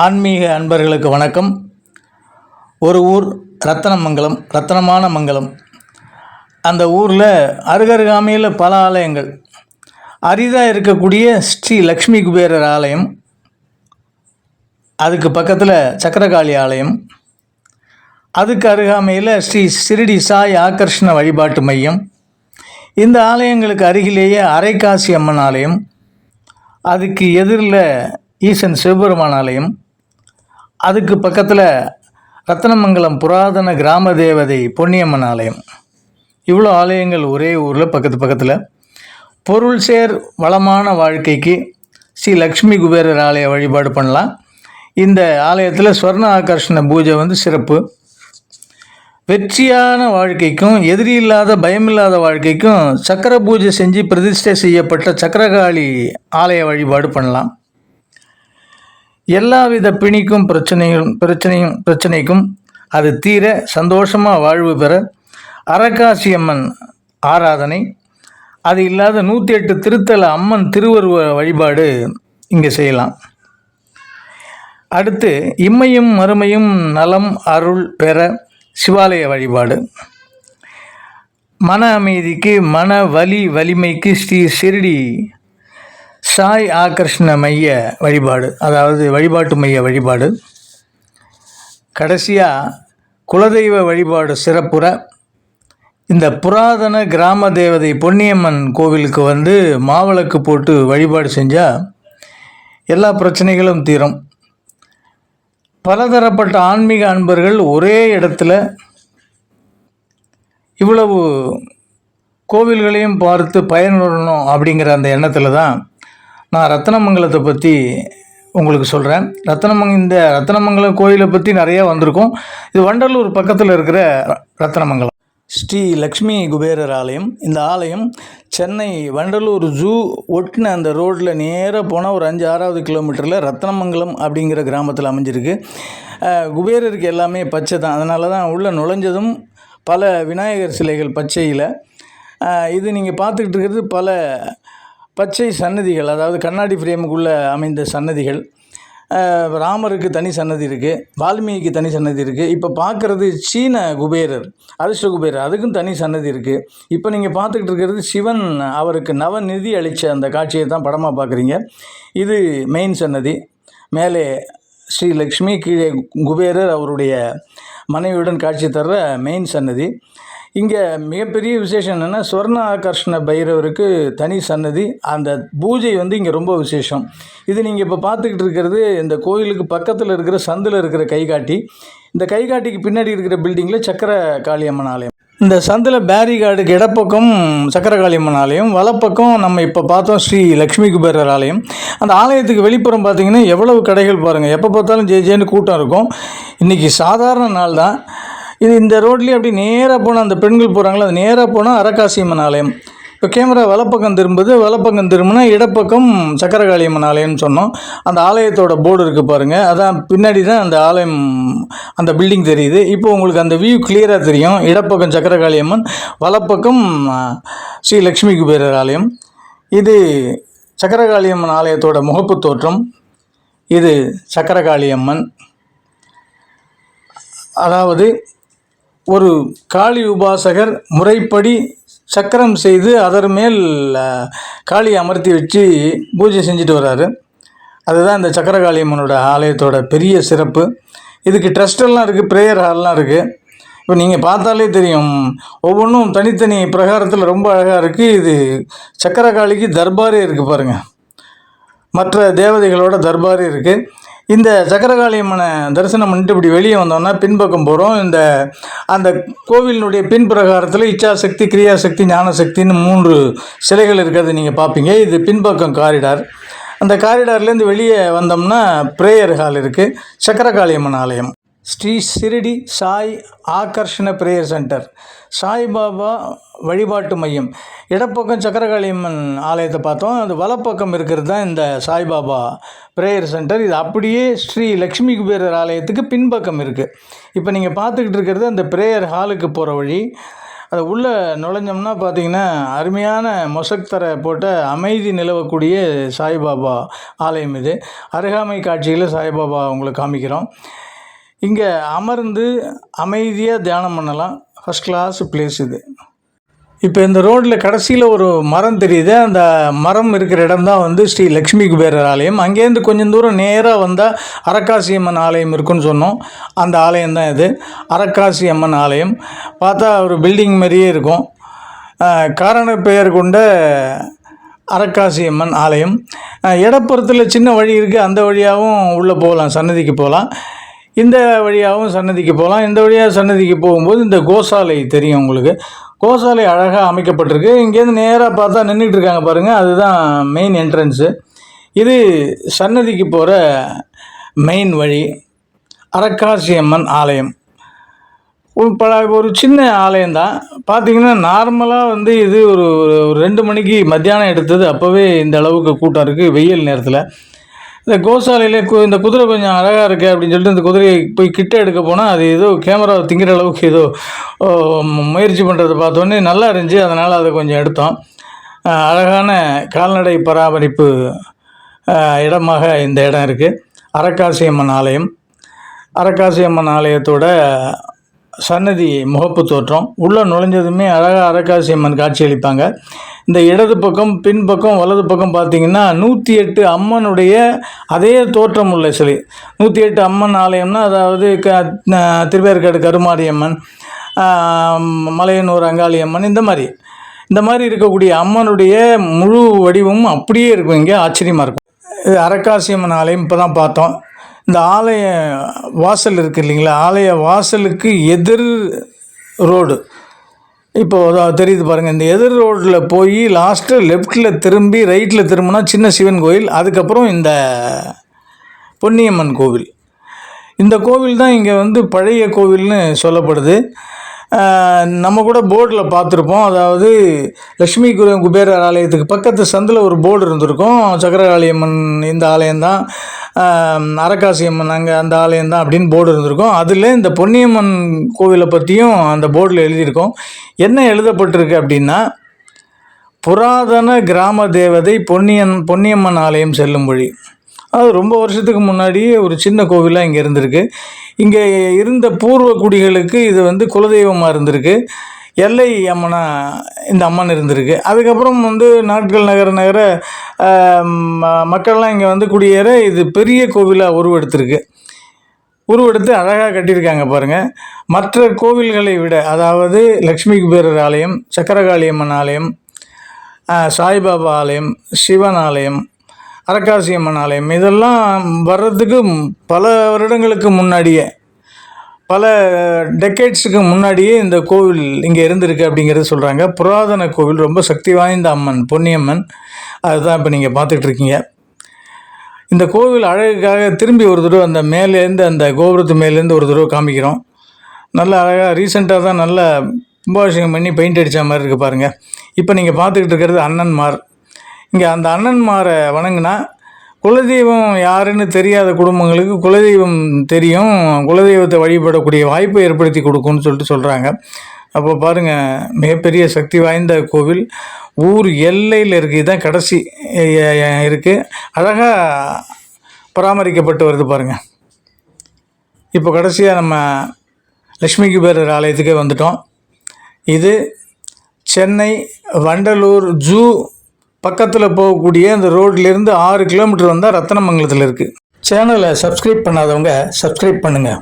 ஆன்மீக அன்பர்களுக்கு வணக்கம். ஒரு ஊர் ரத்தனமங்கலம் ரத்தனமான மங்கலம். அந்த ஊரில் அருகருகாமையில் பல ஆலயங்கள். அரிதாக இருக்கக்கூடிய ஸ்ரீ லக்ஷ்மி குபேரர் ஆலயம். அதுக்கு பக்கத்தில் சக்கரகாளி ஆலயம். அதுக்கு அருகாமையில் ஸ்ரீ சிறுடி சாய் ஆகர்ஷண வழிபாட்டு மையம். இந்த ஆலயங்களுக்கு அருகிலேயே அரைக்காசி அம்மன் ஆலயம். அதுக்கு எதிரில் ஈசன் சிவபெருமான் ஆலயம். அதுக்கு பக்கத்தில் ரத்தனமங்கலம் புராதன கிராம தேவதை பொன்னியம்மன் ஆலயம். இவ்வளோ ஆலயங்கள் ஒரே ஊரில் பக்கத்து பக்கத்தில். பொருள் சேர் வளமான வாழ்க்கைக்கு ஸ்ரீ லக்ஷ்மி குபேரர் ஆலய வழிபாடு பண்ணலாம். இந்த ஆலயத்தில் ஸ்வர்ண ஆகர்ஷண பூஜை வந்து சிறப்பு. வெற்றியான வாழ்க்கைக்கும் எதிரி இல்லாத பயமில்லாத வாழ்க்கைக்கும் சக்கர பூஜை செஞ்சு பிரதிஷ்டை செய்யப்பட்ட சக்கரகாளி ஆலய வழிபாடு பண்ணலாம். எல்லாவித பிணிக்கும் பிரச்சனையும் பிரச்சனையும் பிரச்சனைக்கும் அது தீர சந்தோஷமாக வாழ்வு பெற அரக்காசியம்மன் ஆராதனை அது இல்லாத நூற்றி எட்டு திருத்தல அம்மன் திருவருவ வழிபாடு இங்கே செய்யலாம். அடுத்து இம்மையும் மறுமையும் நலம் அருள் பெற சிவாலய வழிபாடு. மன அமைதிக்கு மன வலி வலிமைக்கு ஸ்ரீ சிறுடி சாய் ஆகர்ஷண மைய வழிபாடு அதாவது வழிபாட்டு மைய வழிபாடு. கடைசியாக குலதெய்வ வழிபாடு சிறப்புற. இந்த புராதன கிராம தேவதை பொன்னியம்மன் கோவிலுக்கு வந்து மாவிளக்கு போட்டு வழிபாடு செஞ்சால் எல்லா பிரச்சனைகளும் தீரும். பலதரப்பட்ட ஆன்மீக அன்பர்கள் ஒரே இடத்துல இவ்வளவு கோவில்களையும் பார்த்து பயனுறணும் அப்படிங்கிற அந்த எண்ணத்தில் தான் நான் ரத்தனமங்கலத்தை பற்றி உங்களுக்கு சொல்கிறேன் ரத்தனமங்க இந்த ரத்தனமங்கலம் கோயிலை பற்றி நிறையா வந்திருக்கும். இது வண்டலூர் பக்கத்தில் இருக்கிற ரத்தனமங்கலம். ஸ்ரீ லக்ஷ்மி குபேரர் ஆலயம். இந்த ஆலயம் சென்னை வண்டலூர் ஜூ ஒட்டின அந்த ரோட்டில் நேராக போனால் ஒரு அஞ்சு ஆறாவது கிலோமீட்டரில் ரத்னமங்கலம் அப்படிங்கிற கிராமத்தில் அமைஞ்சிருக்கு. குபேரருக்கு எல்லாமே பச்சை தான். அதனால தான் உள்ளே நுழைஞ்சதும் பல விநாயகர் சிலைகள் பச்சையில். இது நீங்கள் பார்த்துக்கிட்டு இருக்கிறது பல பச்சை சன்னதிகள் அதாவது கண்ணாடி ஃப்ரேமுக்குள்ளே அமைந்த சன்னதிகள் ராமருக்கு தனி சன்னதி இருக்குது வால்மீகிக்கு தனி சன்னதி இருக்குது இப்போ பார்க்குறது சீன குபேரர் அதிர்ஷ்ட குபேரர் அதுக்கும் தனி சன்னதி இருக்குது இப்போ நீங்கள் பார்த்துக்கிட்டு இருக்கிறது சிவன் அவருக்கு நவநிதி அளித்த அந்த காட்சியை தான் படமாக பார்க்குறீங்க இது மெயின் சன்னதி. மேலே ஸ்ரீ லக்ஷ்மி கீழே குபேரர் அவருடைய மனைவியுடன் காட்சி தர்ற மெயின் சன்னதி. இங்கே மிகப்பெரிய விசேஷம் என்னென்னா ஸ்வர்ண ஆகர்ஷண பைரவருக்கு தனி சன்னதி. அந்த பூஜை வந்து இங்கே ரொம்ப விசேஷம். இது நீங்கள் இப்போ பார்த்துக்கிட்டு இருக்கிறது இந்த கோயிலுக்கு பக்கத்தில் இருக்கிற சந்தில் இருக்கிற கைகாட்டி. இந்த கைகாட்டிக்கு பின்னாடி இருக்கிற பில்டிங்கில் சக்கர காளியம்மன் ஆலயம். இந்த சந்தில் பேரிகார்டுக்கு இடப்பக்கம் சக்கரகாளியம்மன் ஆலயம். வலப்பக்கம் நம்ம இப்போ பார்த்தோம் ஸ்ரீ லக்ஷ்மி குபேரர் ஆலயம். அந்த ஆலயத்துக்கு வெளிப்புறம் பார்த்தீங்கன்னா எவ்வளவு கடைகள் பாருங்கள் எப்போ பார்த்தாலும் ஜே ஜேன்னு கூட்டம் இருக்கும். இன்றைக்கி சாதாரண நாள் தான் இது இந்த ரோட்லேயே அப்படி நேராக போனால் அந்த பெண்கள் போகிறாங்களோ அது நேராக போனால் அரக்காசியம்மன் ஆலயம். இப்போ கேமரா வலப்பக்கம் திரும்புது வலப்பக்கம் திரும்பினா இடப்பக்கம் சக்கரகாளியம்மன் ஆலயம்னு சொன்னோம். அந்த ஆலயத்தோட போர்டு இருக்குது பாருங்கள் அதான் பின்னாடி தான் அந்த ஆலயம் அந்த பில்டிங் தெரியுது. இப்போ உங்களுக்கு அந்த வியூ கிளியராக தெரியும். இடப்பக்கம் சக்கரகாளியம்மன் வலப்பக்கம் ஸ்ரீ லக்ஷ்மி குபேரர் ஆலயம். இது சக்கரகாளியம்மன் ஆலயத்தோட முகப்பு தோற்றம். இது சக்கரகாளியம்மன். அதாவது ஒரு காளி உபாசகர் முறைப்படி சக்கரம் செய்து அதன் மேல் காளி காளியை அமர்த்தி வச்சு பூஜை செஞ்சுட்டு வர்றாரு. அதுதான் இந்த சக்கரகாளியம்மனோட ஆலயத்தோட பெரிய சிறப்பு. இதுக்கு ட்ரஸ்டெல்லாம் இருக்குது ப்ரேயர் ஹால்லாம் இருக்குது இப்போ நீங்கள் பார்த்தாலே தெரியும் ஒவ்வொன்றும் தனித்தனி பிரகாரத்தில் ரொம்ப அழகாக இருக்குது இது சக்கரகாளிக்கு தர்பாரே இருக்குது பாருங்கள் மற்ற தேவதைகளோட தர்பாரே இருக்குது இந்த சக்கரகாளியம்மனை தரிசனம் பண்ணிட்டு இப்படி வெளியே வந்தோம்னா பின்பக்கம் போகிறோம் இந்த அந்த கோவிலினுடைய பின்பிரகாரத்தில் இச்சாசக்தி கிரியாசக்தி ஞானசக்தின்னு மூன்று சிலைகள் இருக்கிறது நீங்கள் பார்ப்பீங்க இது பின்பக்கம் காரிடார். அந்த காரிடார்லேருந்து வெளியே வந்தோம்னா ப்ரேயர் ஹால் இருக்குது சக்கரகாளியம்மன் ஆலயம். ஸ்ரீ சிறிடி சாய் ஆகர்ஷண ப்ரேயர் சென்டர் சாய்பாபா வழிபாட்டு மையம். இடப்பக்கம் சக்கரகாளியம்மன் ஆலயத்தை பார்த்தோம். அது வலப்பக்கம் இருக்கிறது தான் இந்த சாய்பாபா ப்ரேயர் சென்டர் இது அப்படியே ஸ்ரீ லக்ஷ்மி குபேரர் ஆலயத்துக்கு பின்பக்கம் இருக்குது இப்போ நீங்கள் பார்த்துக்கிட்டு இருக்கிறது அந்த ப்ரேயர் ஹாலுக்கு போகிற வழி. அது உள்ளே நுழைஞ்சோம்னா பார்த்தீங்கன்னா அருமையான மொசக்தரை போட்ட அமைதி நிலவக்கூடிய சாய்பாபா ஆலயம் இது. அருகாமை காட்சியில் சாய்பாபா உங்களுக்கு காமிக்கிறோம். இங்கே அமர்ந்து அமைதியாக தியானம் பண்ணலாம். ஃபஸ்ட் கிளாஸ் பிளேஸ் இது. இப்போ இந்த ரோட்டில் கடைசியில் ஒரு மரம் தெரியுது. அந்த மரம் இருக்கிற இடம் தான் வந்து ஸ்ரீ லக்ஷ்மி குபேரர் ஆலயம். அங்கேருந்து கொஞ்சம் தூரம் நேராக வந்தால் அரக்காசி அம்மன் ஆலயம் இருக்குன்னு சொன்னோம். அந்த ஆலயம் தான் இது. அரக்காசி அம்மன் ஆலயம். பார்த்தா ஒரு பில்டிங் மாதிரியே இருக்கும். காரண பெயர் கொண்ட அரக்காசி அம்மன் ஆலயம். இடப்புறத்தில் சின்ன வழி இருக்குது அந்த வழியாகவும் உள்ளே போகலாம். சன்னதிக்கு போகலாம். இந்த வழியாகவும் சன்னதிக்கு போகலாம். இந்த வழியாக சன்னதிக்கு போகும்போது இந்த கோசாலை தெரியும் உங்களுக்கு. கோசாலை அழகாக அமைக்கப்பட்டிருக்கு. இங்கேருந்து நேராக பார்த்தா நின்றுட்டு இருக்காங்க பாருங்கள் அதுதான் மெயின் என்ட்ரன்ஸு இது சன்னதிக்கு போகிற மெயின் வழி. அரக்காசியம்மன் ஆலயம். பல ஒரு சின்ன ஆலயம் தான். பார்த்தீங்கன்னா நார்மலாக வந்து இது ஒரு- ஒரு ரெண்டு மணிக்கு மத்தியானம் எடுத்தது. அப்போவே இந்த அளவுக்கு கூட்டம் இருக்குது வெயில் நேரத்தில். இந்த கோசாலையில் கு இந்த குதிரை கொஞ்சம் அழகாக இருக்குது அப்படின்னு சொல்லிட்டு இந்த குதிரையை போய் கிட்ட எடுக்க போனால் அது ஏதோ கேமரா திங்கிற அளவுக்கு ஏதோ முயற்சி பண்ணுறதை பார்த்தோன்னே நல்லா இருந்துச்சு. அதனால் அதை கொஞ்சம் எடுத்தோம். அழகான கால்நடை பராமரிப்பு இடமாக இந்த இடம் இருக்குது அரக்காசியம்மன் ஆலயம். அரக்காசியம்மன் ஆலயத்தோட சன்னதி முகப்பு தோற்றம். உள்ளே நுழைஞ்சதுமே அழகாக அரக்காசி அம்மன் காட்சியளிப்பாங்க இந்த இடது பக்கம் பின்பக்கம் வலது பக்கம் பார்த்தீங்கன்னா நூற்றி எட்டு அம்மனுடைய அதே தோற்றம் உள்ள சிலை. நூற்றி எட்டு அம்மன் ஆலயம்னா அதாவது க திருவேற்காடு கருமாரி அம்மன் மலையனூர் அங்காளி அம்மன் இந்த மாதிரி. இந்த மாதிரி இருக்கக்கூடிய அம்மனுடைய முழு வடிவமும் அப்படியே இருக்கும். இங்கே ஆச்சரியமாக இருக்கும். இது அரக்காசி அம்மன் ஆலயம் இப்போ தான் பார்த்தோம். இந்த ஆலய வாசல் இருக்குது இல்லைங்களா? ஆலய வாசலுக்கு எதிர் ரோடு. இப்போ தெரியுது பாருங்கள் இந்த எதிர் ரோட்டில் போய் லாஸ்ட்டு லெஃப்ட்டில் திரும்பி ரைட்டில் திரும்பினா சின்ன சிவன் கோயில் அதுக்கப்புறம் இந்த பொன்னியம்மன் கோவில். இந்த கோவில் தான் இங்கே வந்து பழைய கோவில்னு சொல்லப்படுது. நம்ம கூட போர்டில் பார்த்துருப்போம். அதாவது லக்ஷ்மி குரு குபேரர் ஆலயத்துக்கு பக்கத்து சந்தில் ஒரு போர்டு இருந்திருக்கும். சக்கரகாளியம்மன் இந்த ஆலயம்தான். அரக்காசியம்மன் அம்மன் அங்கே அந்த ஆலயம்தான் அப்படின்னு போர்டு இருந்திருக்கும். அதில் இந்த பொன்னியம்மன் கோவிலை பற்றியும் அந்த போர்டில் எழுதியிருக்கோம். என்ன எழுதப்பட்டிருக்கு அப்படின்னா புராதன கிராம தேவதை பொன்னியன் பொன்னியம்மன் ஆலயம் செல்லும் வழி. அது ரொம்ப வருஷத்துக்கு முன்னாடியே ஒரு சின்ன கோவிலாக இங்கே இருந்திருக்கு. இங்கே இருந்த பூர்வ குடிகளுக்கு இது வந்து குலதெய்வமாக இருந்திருக்கு. எல்லை அம்மனா இந்த அம்மன் இருந்திருக்கு. அதுக்கப்புறம் வந்து நாட்கள் நகர நகர ம- மக்கள்லாம் இங்கே வந்து குடியேற இது பெரிய கோவிலாக உருவெடுத்திருக்கு. உருவெடுத்து அழகாக கட்டியிருக்காங்க பாருங்கள் மற்ற கோவில்களை விட அதாவது லக்ஷ்மி குபேரர் ஆலயம் சக்கரகாளி அம்மன் ஆலயம் சாய்பாபா ஆலயம் சிவன் ஆலயம் அரக்காசி அம்மன் ஆலயம் இதெல்லாம் வர்றதுக்கு பல வருடங்களுக்கு முன்னாடியே பல டெக்கேட்ஸுக்கு முன்னாடியே இந்த கோவில் இங்கே இருந்திருக்கு அப்படிங்கிறத சொல்கிறாங்க புராதன கோவில் ரொம்ப சக்தி வாய்ந்த அம்மன் பொன்னியம்மன். அதுதான் இப்போ நீங்கள் பார்த்துட்டு இருக்கீங்க இந்த கோவில் அழகுக்காக திரும்பி ஒரு தடவை அந்த மேலேருந்து அந்த கோபுரத்து மேலேருந்து ஒரு தடவை காமிக்கிறோம். நல்ல அழகாக ரீசெண்டாக தான் நல்லா கும்பாபிஷேகம் பண்ணி பெயிண்ட் அடித்த மாதிரி இருக்குது பாருங்கள் இப்போ நீங்கள் பார்த்துக்கிட்டு இருக்கிறது அண்ணன்மார். இங்கே அந்த அண்ணன்மாரை வணங்கினா குலதெய்வம் யாருன்னு தெரியாத குடும்பங்களுக்கு குலதெய்வம் தெரியும் குலதெய்வத்தை வழிபடக்கூடிய வாய்ப்பை ஏற்படுத்தி கொடுக்கும்னு சொல்லிட்டு சொல்கிறாங்க அப்போ பாருங்கள் மிகப்பெரிய சக்தி வாய்ந்த கோவில் ஊர் எல்லையில் இருக்குது இதுதான் கடைசி இருக்குது அழகாக பராமரிக்கப்பட்டு வருது பாருங்கள் இப்போ கடைசியாக நம்ம லக்ஷ்மி குபேரர் ஆலயத்துக்கே வந்துட்டோம். இது சென்னை வண்டலூர் ஜூ பக்கத்தில் போகக்கூடிய அந்த ரோட்லேருந்து ஆறு கிலோமீட்டர் வந்தால் ரத்தனமங்கலத்தில் இருக்குது சேனலை சப்ஸ்கிரைப் பண்ணாதவங்க சப்ஸ்கிரைப் பண்ணுங்கள்